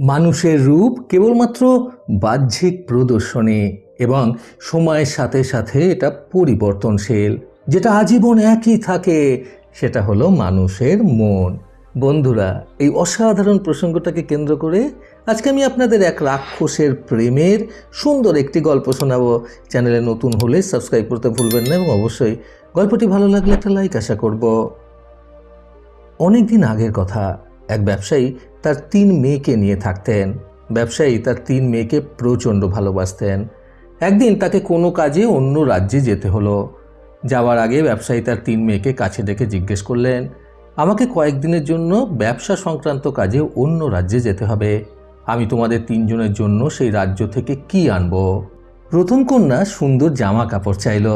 মানুষের রূপ কেবলমাত্র বাহ্যিক প্রদর্শনী এবং সময়ের সাথে সাথে এটা পরিবর্তনশীল। যেটা আজীবন একই থাকে, সেটা হলো মানুষের মন। বন্ধুরা, এই অসাধারণ প্রসঙ্গটাকে কেন্দ্র করে আজকে আমি আপনাদের এক রাক্ষসের প্রেমের সুন্দর একটি গল্প শোনাবো। চ্যানেলে নতুন হলে সাবস্ক্রাইব করতে ভুলবেন না এবং অবশ্যই গল্পটি ভালো লাগলে একটা লাইক আশা করব। অনেক দিন আগের কথা, এক ব্যবসায়ী তার তিন মেয়েকে নিয়ে থাকতেন। ব্যবসায়ী তার তিন মেয়েকে প্রচণ্ড ভালোবাসতেন। একদিন তাকে কোনো কাজে অন্য রাজ্যে যেতে হলো। যাওয়ার আগে ব্যবসায়ী তার তিন মেয়েকে কাছে ডেকে জিজ্ঞেস করলেন, আমাকে কয়েকদিনের জন্য ব্যবসা সংক্রান্ত কাজে অন্য রাজ্যে যেতে হবে। আমি তোমাদের তিনজনের জন্য সেই রাজ্য থেকে কি আনব? প্রথম কন্যা সুন্দর জামা কাপড় চাইল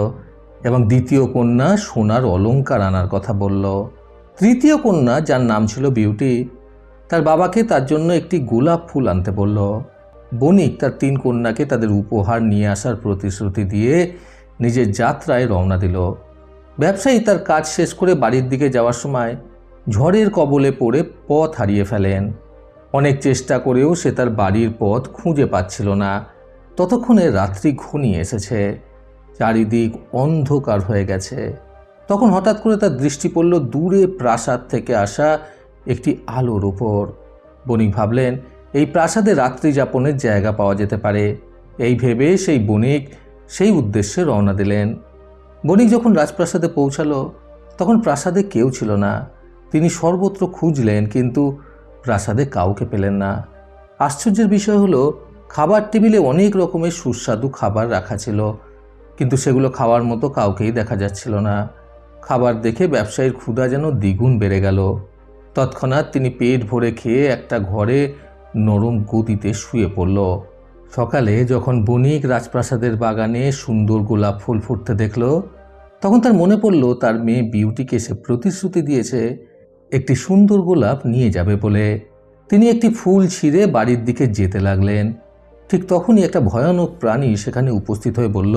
এবং দ্বিতীয় কন্যা সোনার অলঙ্কার আনার কথা বলল। তৃতীয় কন্যা, যার নাম ছিল বিউটি তার বাবাকে তার জন্য একটি গোলাপ ফুল আনতে বলল। বণিক তার তিন কন্যাকে তাদের উপহার নিয়ে আসার প্রতিশ্রুতি দিয়ে নিজের যাত্রায় রওনা দিল। ব্যবসায়ী তার কাজ শেষ করে বাড়ির দিকে যাওয়ার সময় ঝড়ের কবলে পড়ে পথ হারিয়ে ফেলেন। অনেক চেষ্টা করেও সে তার বাড়ির পথ খুঁজে পাচ্ছিল না। ততক্ষণে রাত্রি ঘনিয়ে এসেছে। চারিদিক অন্ধকার হয়ে গেছে। তখন হঠাৎ করে তার দৃষ্টি পড়ল দূরে প্রাসাদ থেকে আসা একটি আলোর ওপর বণিক ভাবলেন, এই প্রাসাদে রাত্রি যাপনের জায়গা পাওয়া যেতে পারে। এই ভেবে সেই বণিক সেই উদ্দেশ্যে রওনা দিলেন। বণিক যখন রাজপ্রাসাদে পৌঁছালো, তখন প্রাসাদে কেউ ছিল না। তিনি সর্বত্র খুঁজলেন, কিন্তু প্রাসাদে কাউকে পেলেন না। আশ্চর্যের বিষয় হলো, খাবার টেবিলে অনেক রকমের সুস্বাদু খাবার রাখা ছিল, কিন্তু সেগুলো খাওয়ার মতো কাউকেই দেখা যাচ্ছিল না। খাবার দেখে ব্যবসায়ীর ক্ষুধা যেন দ্বিগুণ বেড়ে গেল। তৎক্ষণাৎ তিনি পেট ভরে খেয়ে একটা ঘরে নরম গতিতে শুয়ে পড়ল। সকালে যখন বণিক রাজপ্রাসাদের বাগানে সুন্দর গোলাপ ফুল ফুটতে দেখল, তখন তার মনে পড়ল তার মেয়ে বিউটিকে সে প্রতিশ্রুতি দিয়েছে, একটি সুন্দর গোলাপ নিয়ে যাবে বলে। তিনি একটি ফুল ছিঁড়ে বাড়ির দিকে যেতে লাগলেন। ঠিক তখনই একটা ভয়ানক প্রাণী সেখানে উপস্থিত হয়ে বলল,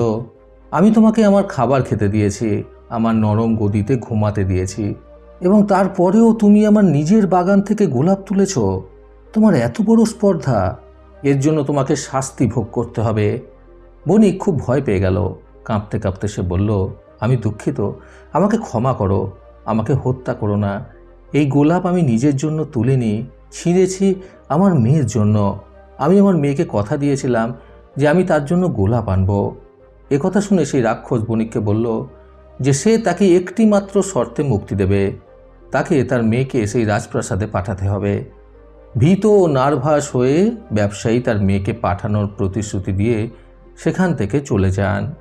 আমি তোমাকে আমার খাবার খেতে দিয়েছি, আমার নরম গদিতে ঘুমাতে দিয়েছি। এবং তারপরেও তুমি আমার নিজের বাগান থেকে গোলাপ তুলেছ। তোমার এত বড় স্পর্ধা। এর জন্য তোমাকে শাস্তি ভোগ করতে হবে। বণিক খুব ভয় পেয়ে গেল। কাঁপতে কাঁপতে সে বলল, আমি দুঃখিত। আমাকে ক্ষমা করো। আমাকে হত্যা করো না। এই গোলাপ আমি নিজের জন্য তুলিনি। ছিঁড়েছি আমার মেয়ের জন্য। আমি আমার মেয়েকে কথা দিয়েছিলাম যে আমি তার জন্য গোলাপ আনব। এ কথা শুনে সেই রাক্ষস বণিককে বলল, যে সে তাকে একটি মাত্র শর্তে মুক্তি দেবে। তাকে তার মেয়েকে সেই রাজপ্রাসাদে পাঠাতে হবে। ভীত ও নার্ভাস হয়ে ব্যবসায়ী তার মেয়েকে পাঠানোর প্রতিশ্রুতি দিয়ে সেখান থেকে চলে যান।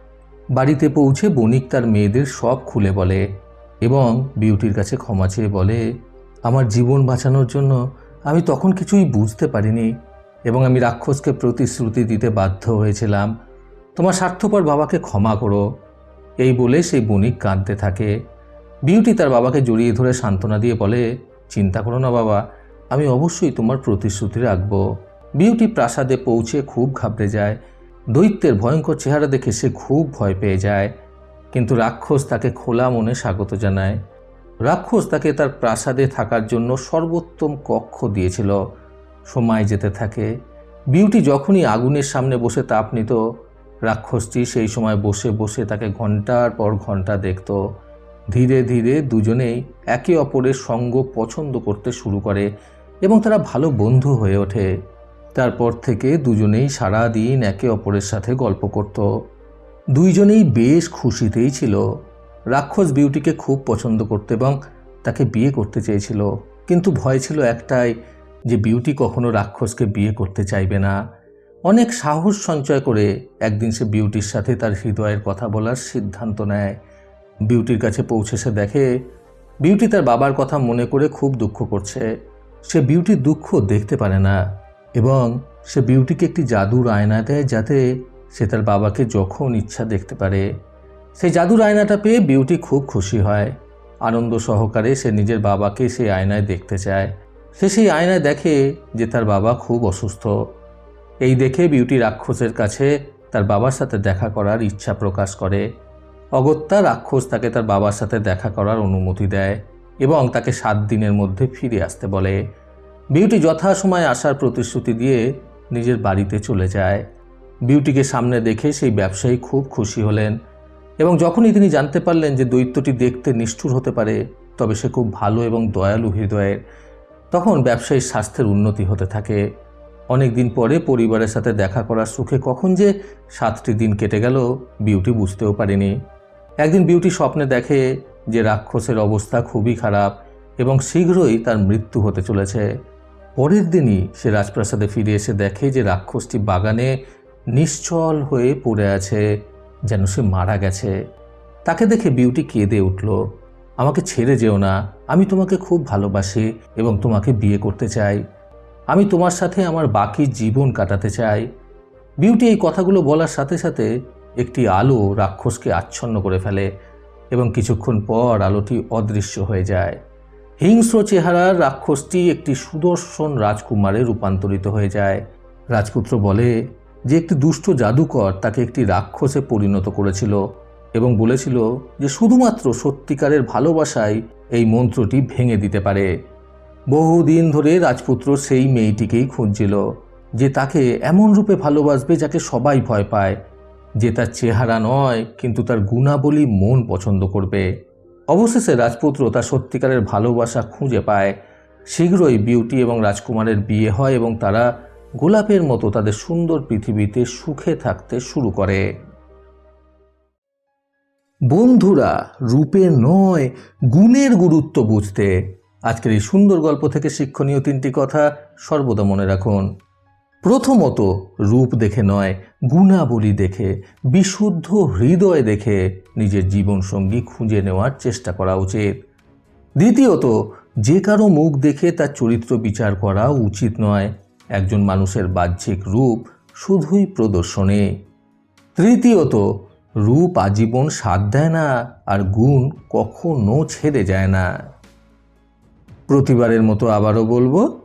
বাড়িতে পৌঁছে বণিক তার মেয়েদের সব খুলে বলে এবং বিউটির কাছে ক্ষমা চেয়ে বলে, আমার জীবন বাঁচানোর জন্য আমি তখন কিছুই বুঝতে পারিনি এবং আমি রাক্ষসকে প্রতিশ্রুতি দিতে বাধ্য হয়েছিলাম। তোমার স্বার্থপর বাবাকে ক্ষমা করো। এই বলে সেই বণিক কাঁদতে থাকে। বিউটি তার বাবাকে জড়িয়ে ধরে সান্ত্বনা দিয়ে বলে, চিন্তা করো না বাবা, আমি অবশ্যই তোমার প্রতিশ্রুতি রাখব। বিউটি প্রাসাদে পৌঁছে খুব ঘাবড়ে যায়। দৈত্যের ভয়ঙ্কর চেহারা দেখে সে খুব ভয় পেয়ে যায়। কিন্তু রাক্ষস তাকে খোলা মনে স্বাগত জানায়। রাক্ষস তাকে তার প্রাসাদে থাকার জন্য সর্বোত্তম কক্ষ দিয়েছিল। সময় যেতে থাকে। বিউটি যখনই আগুনের সামনে বসে তাপ নিত, রাক্ষসটি সেই সময় বসে বসে তাকে ঘণ্টার পর ঘণ্টা দেখত। ধীরে ধীরে দুজনেই একে অপরের সঙ্গ পছন্দ করতে শুরু করে এবং তারা ভালো বন্ধু হয়ে ওঠে। তারপর থেকে দুজনেই সারা দিন একে অপরের সাথে গল্প করত। দুইজনেই বেশ খুশিতেই ছিল। রাক্ষস বিউটিকে খুব পছন্দ করত এবং তাকে বিয়ে করতে চেয়েছিল। কিন্তু ভয় ছিল একটাই যে বিউটি কখনো রাক্ষসকে বিয়ে করতে চাইবে না। অনেক সাহস সঞ্চয় করে একদিন সে বিউটির সাথে তার হৃদয়ের কথা বলার সিদ্ধান্ত নেয়। বিউটির কাছে পৌঁছে সে দেখে, বিউটি তার বাবার কথা মনে করে খুব দুঃখ করছে। সে বিউটির দুঃখ দেখতে পারে না এবং সে বিউটিকে একটি জাদুর আয়না দেয় যাতে সে তার বাবাকে যখন ইচ্ছা দেখতে পারে। সেই জাদুর আয়নাটা পেয়ে বিউটি খুব খুশি হয়। আনন্দ সহকারে সে নিজের বাবাকে সেই আয়নায় দেখতে চায়। সে সেই আয়নায় দেখে যে তার বাবা খুব অসুস্থ। এই দেখে বিউটি রাক্ষসের কাছে তার বাবার সাথে দেখা করার ইচ্ছা প্রকাশ করে। অগত্যা রাক্ষস তাকে তার বাবার সাথে দেখা করার অনুমতি দেয় এবং তাকে সাত দিনের মধ্যে ফিরে আসতে বলে। বিউটি যথাসময়ে আসার প্রতিশ্রুতি দিয়ে নিজের বাড়িতে চলে যায়। বিউটিকে সামনে দেখে সেই ব্যবসায়ী খুব খুশি হলেন এবং যখনই তিনি জানতে পারলেন যে দৈত্যটি দেখতে নিষ্ঠুর হতে পারে, তবে সে খুব ভালো এবং দয়ালু হৃদয়ের, তখন ব্যবসায়ীর স্বাস্থ্যের উন্নতি হতে থাকে। অনেক দিন পরে পরিবারের সাথে দেখা করার সুখে কখন যে সাতটি দিন কেটে গেল, বিউটি বুঝতেও পারেনি। একদিন বিউটি স্বপ্নে দেখে যে রাক্ষসের অবস্থা খুবই খারাপ এবং শীঘ্রই তার মৃত্যু হতে চলেছে। পরের দিনই সে রাজপ্রাসাদে ফিরে এসে দেখে যে রাক্ষসটি বাগানে নিশ্চল হয়ে পড়ে আছে, যেন সে মারা গেছে। তাকে দেখে বিউটি কেঁদে উঠল, আমাকে ছেড়ে যেও না, আমি তোমাকে খুব ভালোবাসি এবং তোমাকে বিয়ে করতে চাই। আমি তোমার সাথে আমার বাকি জীবন কাটাতে চাই। বিউটি এই কথাগুলো বলার সাথে সাথে একটি আলো রাক্ষসকে আচ্ছন্ন করে ফেলে এবং কিছুক্ষণ পর আলোটি অদৃশ্য হয়ে যায়। হিংস্র চেহারার রাক্ষসটি একটি সুদর্শন রাজকুমারে রূপান্তরিত হয়ে যায়। রাজপুত্র বলে, যে একটি দুষ্ট জাদুকর তাকে একটি রাক্ষসে পরিণত করেছিল এবং বলেছিল যে শুধুমাত্র সত্যিকারের ভালোবাসায় এই মন্ত্রটি ভেঙে দিতে পারে। বহুদিন ধরে রাজপুত্র সেই মেয়েটিকেই খুঁজছিল, যে তাকে এমন রূপে ভালোবাসবে যাকে সবাই ভয় পায়। যে তার চেহারা নয়, কিন্তু তার গুণাবলী মন পছন্দ করবে। অবশেষে রাজপুত্র তার সত্যিকারের ভালোবাসা খুঁজে পায়। শীঘ্রই বিউটি এবং রাজকুমারের বিয়ে হয় এবং তারা গোলাপের মতো তাদের সুন্দর পৃথিবীতে সুখে থাকতে শুরু করে। বন্ধুরা রূপের নয়, গুণের গুরুত্ব বুঝতে। আজকের এই সুন্দর গল্প থেকে শিক্ষণীয় তিনটি কথা সর্বদা মনে রাখুন। প্রথমত রূপ দেখে নয়, গুণাবলী দেখে, বিশুদ্ধ হৃদয় দেখে নিজের জীবনসঙ্গী খুঁজে নেওয়ার চেষ্টা করা উচিত। দ্বিতীয়ত, যে কারও মুখ দেখে তার চরিত্র বিচার করা উচিত নয়, একজন মানুষের বাহ্যিক রূপ শুধুই প্রদর্শনে। তৃতীয়ত, রূপ আজীবন স্বাদ দেয় না আর গুণ কখনো ছেড়ে যায় না। প্রতিবারের মতো আবারও বলব